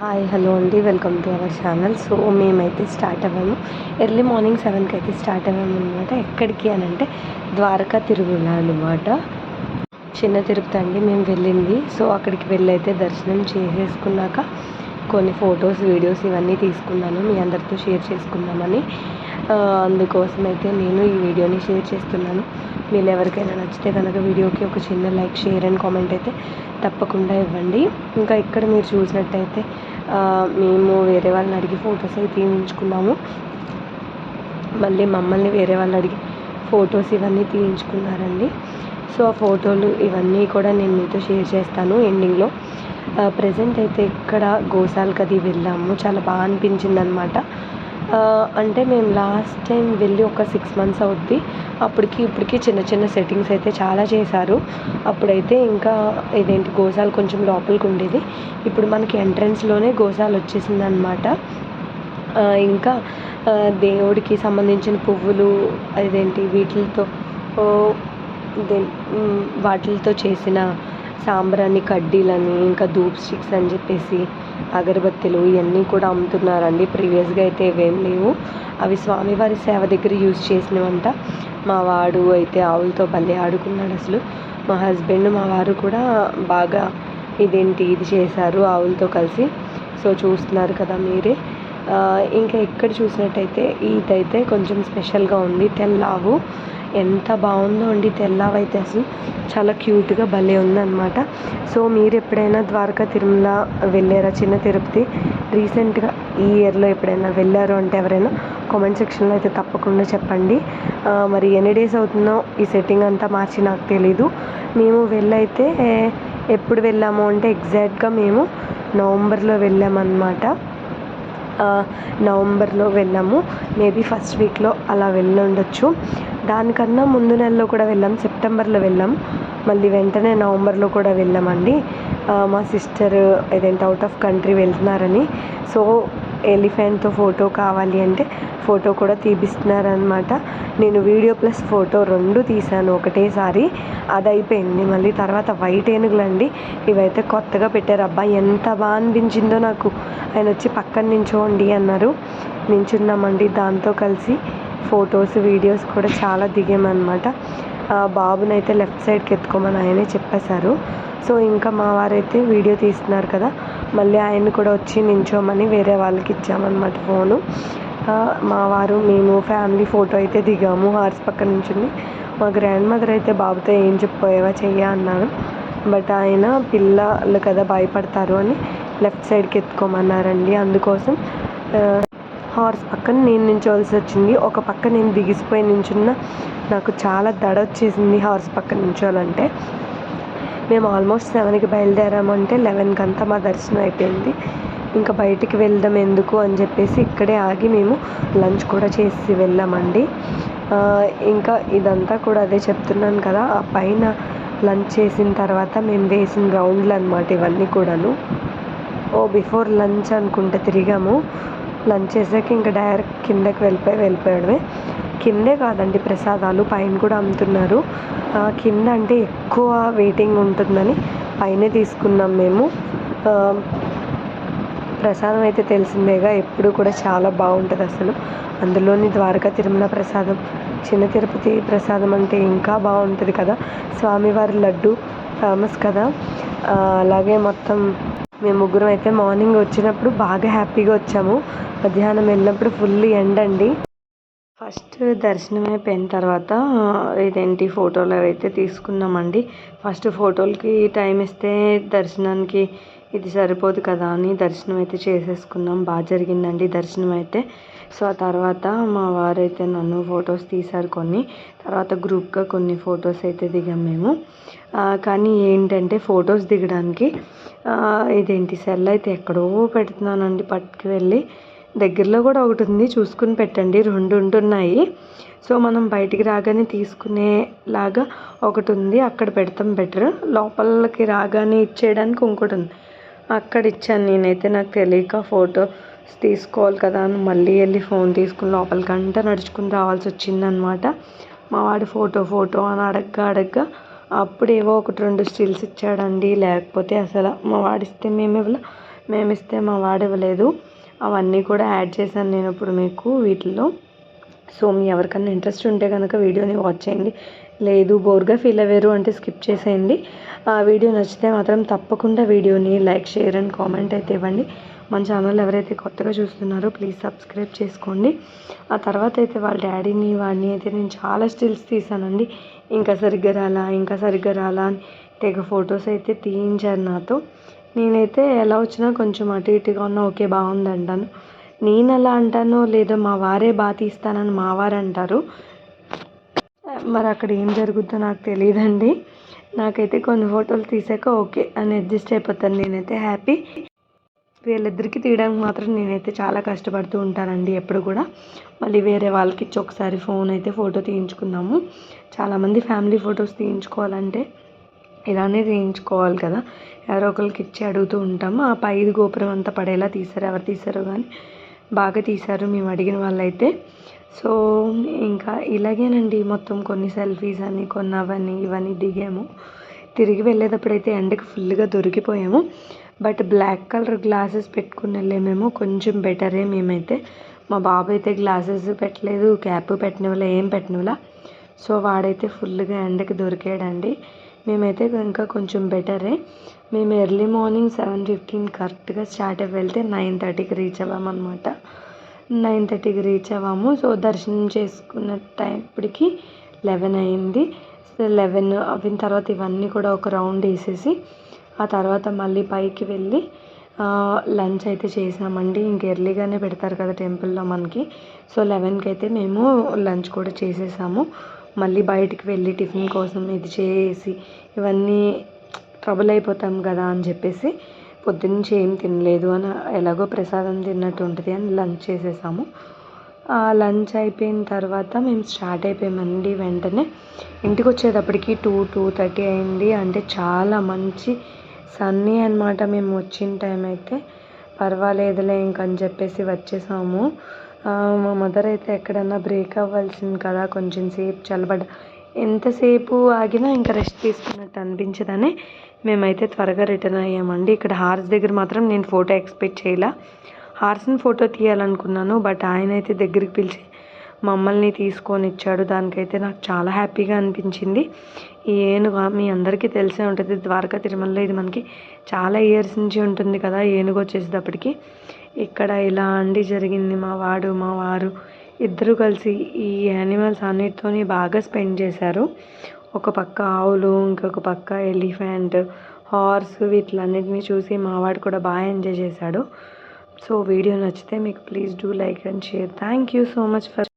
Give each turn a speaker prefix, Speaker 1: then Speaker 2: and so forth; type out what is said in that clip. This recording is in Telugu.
Speaker 1: హాయ్ హలో అండి. Welcome to our channel. So మేమైతే స్టార్ట్ అవ్వాము. ఎర్లీ మార్నింగ్ సెవెన్కి అయితే స్టార్ట్ అవ్వాము అనమాట ఎక్కడికి అని అంటే ద్వారకా తిరుమల అనమాట చిన్న తిరుపతి అండి మేము వెళ్ళింది. సో అక్కడికి వెళ్ళైతే దర్శనం చేసేసుకున్నాక కొన్ని ఫొటోస్ వీడియోస్ ఇవన్నీ తీసుకున్నాను. మీ అందరితో షేర్ చేసుకుందామని. అందుకోసం అయితే నేను ఈ వీడియోని షేర్ చేస్తున్నాను. మీరు ఎవరికైనా నచ్చితే కనుక వీడియోకి ఒక చిన్న లైక్ షేర్ అండ్ కామెంట్ అయితే తప్పకుండా ఇవ్వండి. ఇంకా ఇక్కడ మీరు చూసినట్టయితే మేము వేరే వాళ్ళని అడిగి ఫొటోస్ అయితే తీయించుకున్నాము. మళ్ళీ మమ్మల్ని వేరే వాళ్ళు అడిగి ఫొటోస్ ఇవన్నీ తీయించుకున్నారండి. సో ఆ ఫోటోలు ఇవన్నీ కూడా నేను మీతో షేర్ చేస్తాను ఎండింగ్లో ప్రజెంట్ అయితే ఇక్కడ గోసాల్ అది వెళ్ళాము. చాలా బాగా అనిపించింది అనమాట అంటే మేము లాస్ట్ టైం వెళ్ళి ఒక సిక్స్ మంత్స్ అవుద్ది. అప్పటికి ఇప్పటికి చిన్న చిన్న సెట్టింగ్స్ అయితే చాలా చేశారు. అప్పుడైతే ఇంకా ఇదేంటి గోశాల కొంచెం లోపలికి ఉండేది. ఇప్పుడు మనకి ఎంట్రన్స్లోనే గోశాల వచ్చేసింది అనమాట ఇంకా దేవుడికి సంబంధించిన పువ్వులు అదేంటి వీటితో దే- వాటితో చేసిన సాంబ్రాణి కడ్డీలని ఇంకా ధూప్ స్టిక్స్ అని చెప్పేసి అగరబత్తీలు ఇవన్నీ కూడా అమ్ముతున్నారండి. ప్రీవియస్గా అయితే ఇవేం లేవు. అవి స్వామివారి సేవ దగ్గర యూజ్ చేసినవంట. మా వాడు అయితే ఆవులతో భలే ఆడుకున్నాడు అసలు. మా హస్బెండ్ మా వారు కూడా బాగా ఇదేంటి ఇది చేశారు ఆవులతో కలిసి. సో చూస్తున్నారు కదా మీరే. ఇంకా ఇక్కడ చూసినట్టయితే ఇదైతే కొంచెం స్పెషల్గా ఉంది తెల్లావు. ఎంత బాగుందో అండి తెల్లావు అయితే అసలు. చాలా క్యూట్గా భలే ఉందన్నమాట. సో మీరు ఎప్పుడైనా ద్వారకా తిరుమల వెళ్ళారా? చిన్న తిరుపతి. రీసెంట్గా ఈ ఇయర్లో ఎప్పుడైనా వెళ్ళారు అంటే ఎవరైనా కామెంట్ సెక్షన్లో అయితే తప్పకుండా చెప్పండి. మరి ఎన్ని డేస్ అవుతుందో ఈ సెట్టింగ్ అంతా మార్చి నాకు తెలీదు. మేము వెళ్ళైతే ఎప్పుడు వెళ్ళాము అంటే ఎగ్జాక్ట్గా మేము నవంబర్లో వెళ్ళామన్నమాట. నవంబర్లో వెళ్ళాము. మేబీ ఫస్ట్ వీక్లో అలా వెళ్ళి ఉండొచ్చు దానికన్నా ముందు నెలలో కూడా వెళ్ళాం. సెప్టెంబర్లో వెళ్ళాం. మళ్ళీ వెంటనే నవంబర్లో కూడా వెళ్ళామండి. మా సిస్టర్ ఏదంటే అవుట్ ఆఫ్ కంట్రీ వెళ్తున్నారని. సో ఎలిఫెంట్తో ఫోటో కావాలి అంటే ఫోటో కూడా తీపిస్తున్నారనమాట నేను వీడియో ప్లస్ ఫోటో రెండు తీశాను ఒకటేసారి. అది అయిపోయింది మళ్ళీ తర్వాత వైట్ ఏనుగులండి. ఇవైతే కొత్తగా పెట్టారు. అబ్బాయి ఎంత బాగా అనిపించిందో నాకు. ఆయన వచ్చి పక్కన నించోండి అన్నారు. నించున్నామండి. దాంతో కలిసి ఫొటోస్ వీడియోస్ కూడా చాలా దిగామన్నమాట. బాబునైతే లెఫ్ట్ సైడ్కి ఎత్తుకోమని ఆయనే చెప్పేశారు. సో ఇంకా మా వారైతే వీడియో తీస్తున్నారు కదా. మళ్ళీ ఆయన్ని కూడా వచ్చి నించోమని వేరే వాళ్ళకి ఇచ్చామన్నమాట ఫోను. మా వారు మేము ఫ్యామిలీ ఫోటో అయితే దిగాము హార్స్ పక్కన నుంచి మా గ్రాండ్ మదర్ అయితే బాబుతో ఏం చెప్పిపోయావా చెయ్య అన్నారు బట్ ఆయన పిల్లలు కదా భయపడతారు అని లెఫ్ట్ సైడ్కి ఎత్తుకోమన్నారండి. అందుకోసం హార్స్ పక్కన నేను నించోవలసి వచ్చింది. ఒక పక్క నేను బిగిసిపోయి నించున్న నాకు చాలా దడ వచ్చేసింది హార్స్ పక్కన నించోవాలంటే. మేము ఆల్మోస్ట్ సెవెన్కి బయలుదేరామంటే లెవెన్కి అంతా మా దర్శనం అయిపోయింది. ఇంకా బయటికి వెళ్దాం ఎందుకు అని చెప్పేసి ఇక్కడే ఆగి మేము లంచ్ కూడా చేసి వెళ్ళామండి. ఇంకా ఇదంతా కూడా అదే చెప్తున్నాను కదా ఆ పైన లంచ్ చేసిన తర్వాత మేము వేసిన రౌండ్లు అనమాట ఇవన్నీ కూడాను. ఓ బిఫోర్ లంచ్ అనుకుంటే తిరిగాము. లంచ్ చేసాక ఇంకా డైరెక్ట్ కిందకి వెళ్ళిపోయి వెళ్ళిపోయడమే. కిందే కాదండి ప్రసాదాలు పైన కూడా అమ్ముతున్నారు. కింద అంటే ఎక్కువ వెయిటింగ్ ఉంటుందని పైనే తీసుకున్నాం మేము. ప్రసాదం అయితే తెలిసిందేగా ఎప్పుడు కూడా చాలా బాగుంటుంది అసలు. అందులోని ద్వారకా తిరుమల ప్రసాదం చిన్న తిరుపతి ప్రసాదం అంటే ఇంకా బాగుంటుంది కదా. స్వామివారి లడ్డు ఫేమస్ కదా. అలాగే మొత్తం మేము ముగ్గురం అయితే మార్నింగ్ వచ్చినప్పుడు బాగా హ్యాపీగా వచ్చాము. మధ్యాహ్నం వెళ్ళినప్పుడు ఫుల్ ఎండ అండి ఫస్ట్ దర్శనం అయిపోయిన తర్వాత ఇదేంటి ఫోటోలు అయితే తీసుకున్నామండి. ఫస్ట్ ఫోటోలకి టైం ఇస్తే దర్శనానికి ఇది సరిపోదు కదా అని దర్శనం అయితే చేసేసుకున్నాం. బాగా జరిగిందండి దర్శనం అయితే. సో ఆ తర్వాత మా వారైతే నన్ను ఫొటోస్ తీశారు కొన్ని. తర్వాత గ్రూప్గా కొన్ని ఫొటోస్ అయితే దిగాం మేము. కానీ ఏంటంటే ఫొటోస్ దిగడానికి ఇదేంటి సెల్ అయితే ఎక్కడో పెడుతున్నానండి పట్టుకు వెళ్ళి. దగ్గరలో కూడా ఒకటి ఉంది. చూసుకుని పెట్టండి. రెండు ఉంటున్నాయి. సో మనం బయటికి రాగానే తీసుకునేలాగా ఒకటి ఉంది. అక్కడ పెడతాం బెటర్. లోపలికి రాగానే ఇచ్చేయడానికి ఇంకోటి ఉంది. అక్కడ ఇచ్చాను నేనైతే. నాకు తెలియక ఫోటోస్ తీసుకోవాలి కదా అని మళ్ళీ వెళ్ళి ఫోన్ తీసుకుని లోపలికంటా నడుచుకుని రావాల్సి వచ్చిందనమాట. మా వాడు ఫోటో ఫోటో అని అడగ్గా అడగ్గా అప్పుడు ఏవో ఒకటి రెండు స్టిల్స్ ఇచ్చాడండి. లేకపోతే అసలు మా వాడిస్తే మేము ఇవ్వలే మేము ఇస్తే మా వాడు ఇవ్వలేదు. అవన్నీ కూడా యాడ్ చేశాను నేను ఇప్పుడు మీకు వీటిల్లో. సో మీ ఎవరికన్నా ఇంట్రెస్ట్ ఉంటే కనుక వీడియోని వాచ్ చేయండి. లేదు బోర్గా ఫీల్ అయ్యారు అంటే స్కిప్ చేసేయండి. ఆ వీడియో నచ్చితే మాత్రం తప్పకుండా వీడియోని లైక్ షేర్ అండ్ కామెంట్ అయితే ఇవ్వండి. మన ఛానల్ ఎవరైతే కొత్తగా చూస్తున్నారో ప్లీజ్ సబ్స్క్రైబ్ చేసుకోండి. ఆ తర్వాత అయితే వాళ్ళ డాడీని వాడిని అయితే నేను చాలా స్టిల్స్ తీసానండి. ఇంకా సరిగ్గా రాలా ఇంకా సరిగ్గా రాలా అని తెగ ఫొటోస్ అయితే తీయించారు నాతో. నేనైతే ఎలా వచ్చినా కొంచెం అటు ఇటుగా ఉన్నా ఓకే బాగుంది అంటాను నేను ఎలా అంటానో లేదో మా వారే బాగా తీస్తానని మా వారు అంటారు. మరి అక్కడ ఏం జరుగుతుందో నాకు తెలియదండి. నాకైతే కొన్ని ఫోటోలు తీసాక ఓకే అని అడ్జస్ట్ అయిపోతాను. నేనైతే హ్యాపీ. వీళ్ళిద్దరికి తీయడానికి మాత్రం నేనైతే చాలా కష్టపడుతూ ఉంటానండి ఎప్పుడు కూడా. మళ్ళీ వేరే వాళ్ళకి ఇచ్చి ఒకసారి ఫోన్ అయితే ఫోటో తీయించుకున్నాము చాలామంది ఫ్యామిలీ ఫొటోస్ తీయించుకోవాలంటే ఇలానే తీయించుకోవాలి కదా. ఎవరో ఒకరికి ఇచ్చి అడుగుతూ ఉంటాము ఆ పైది గోపురం అంతా పడేలా తీశారు ఎవరు తీశారు కానీ బాగా తీశారు మేము అడిగిన వాళ్ళైతే. సో ఇంకా ఇలాగేనండి మొత్తం కొన్ని సెల్ఫీస్ అని కొన్ని అవన్నీ ఇవన్నీ దిగాము. తిరిగి వెళ్ళేటప్పుడైతే ఎండకి ఫుల్గా దొరికిపోయాము. బట్ బ్లాక్ కలర్ గ్లాసెస్ పెట్టుకుని వెళ్ళేమేమో కొంచెం బెటరే మేమైతే. మా బాబు అయితే గ్లాసెస్ పెట్టలేదు క్యాప్ పెట్టినవలా ఏం పెట్టినవలా సో వాడైతే ఫుల్గా ఎండకి దొరికాడండి. మేమైతే ఇంకా కొంచెం బెటరే. మేము ఎర్లీ మార్నింగ్ సెవెన్ ఫిఫ్టీన్ కరెక్ట్గా స్టార్ట్ అయ్యి వెళ్తే నైన్ థర్టీకి రీచ్ అవ్వామన్నమాట. నైన్ థర్టీకి రీచ్ అవ్వాము. సో దర్శనం చేసుకున్న టైంప్పటికి లెవెన్ అయింది. సో లెవెన్ అయిన తర్వాత ఇవన్నీ కూడా ఒక రౌండ్ వేసేసి ఆ తర్వాత మళ్ళీ పైకి వెళ్ళి లంచ్ అయితే చేసామండి. ఇంక ఎర్లీగానే పెడతారు కదా టెంపుల్లో మనకి. సో లెవెన్కి అయితే మేము లంచ్ కూడా చేసేసాము. మళ్ళీ బయటికి వెళ్ళి టిఫిన్ కోసం ఇది చేసి ఇవన్నీ ట్రబుల్ అయిపోతాం కదా అని చెప్పేసి పొద్దున్నుంచి ఏం తినలేదు అని ఎలాగో ప్రసాదం తిన్నట్టు ఉంటుంది అని లంచ్ చేసేసాము. లంచ్ అయిపోయిన తర్వాత మేము స్టార్ట్ అయిపోయామండి వెంటనే. ఇంటికి వచ్చేటప్పటికి టూ టూ థర్టీ అయింది. అంటే చాలా మంచి సన్నీ అనమాట మేము వచ్చిన టైం అయితే. పర్వాలేదులే ఇంకని చెప్పేసి వచ్చేసాము. మా మదర్ అయితే ఎక్కడన్నా బ్రేక్ అవ్వాల్సింది కదా కొంచెం సేపు చల్లబడ్డ ఎంతసేపు ఆగినా ఇంకా రెస్ట్ తీసుకున్నట్టు అనిపించదని మేమైతే త్వరగా రిటర్న్ అయ్యామండి. ఇక్కడ హార్స్ దగ్గర మాత్రం నేను ఫోటో ఎక్స్పెక్ట్ చేయాల. హార్స్ని ఫోటో తీయాలనుకున్నాను బట్ ఆయన అయితే దగ్గరికి పిలిచి మమ్మల్ని తీసుకొని ఇచ్చాడు. దానికైతే నాకు చాలా హ్యాపీగా అనిపించింది. ఈ ఏనుగు మీ అందరికీ తెలిసే ఉంటుంది ద్వారకా తిరుమలలో ఇది మనకి చాలా ఇయర్స్ నుంచి ఉంటుంది కదా ఏనుగు వచ్చేసేటప్పటికి. ఇక్కడ ఇలా అండి జరిగింది. మా వాడు మా వారు ఇద్దరు కలిసి ఈ యానిమల్స్ అన్నిటితోని బాగా స్పెండ్ చేశారు. ఒక పక్క ఆవులు ఇంకొక పక్క ఎలిఫెంట్ హార్స్ వీటిలన్నిటిని చూసి మా వాడు కూడా బాగా ఎంజాయ్ చేశాడు. సో వీడియో నచ్చితే మీకు please do like and share. Thank you so much for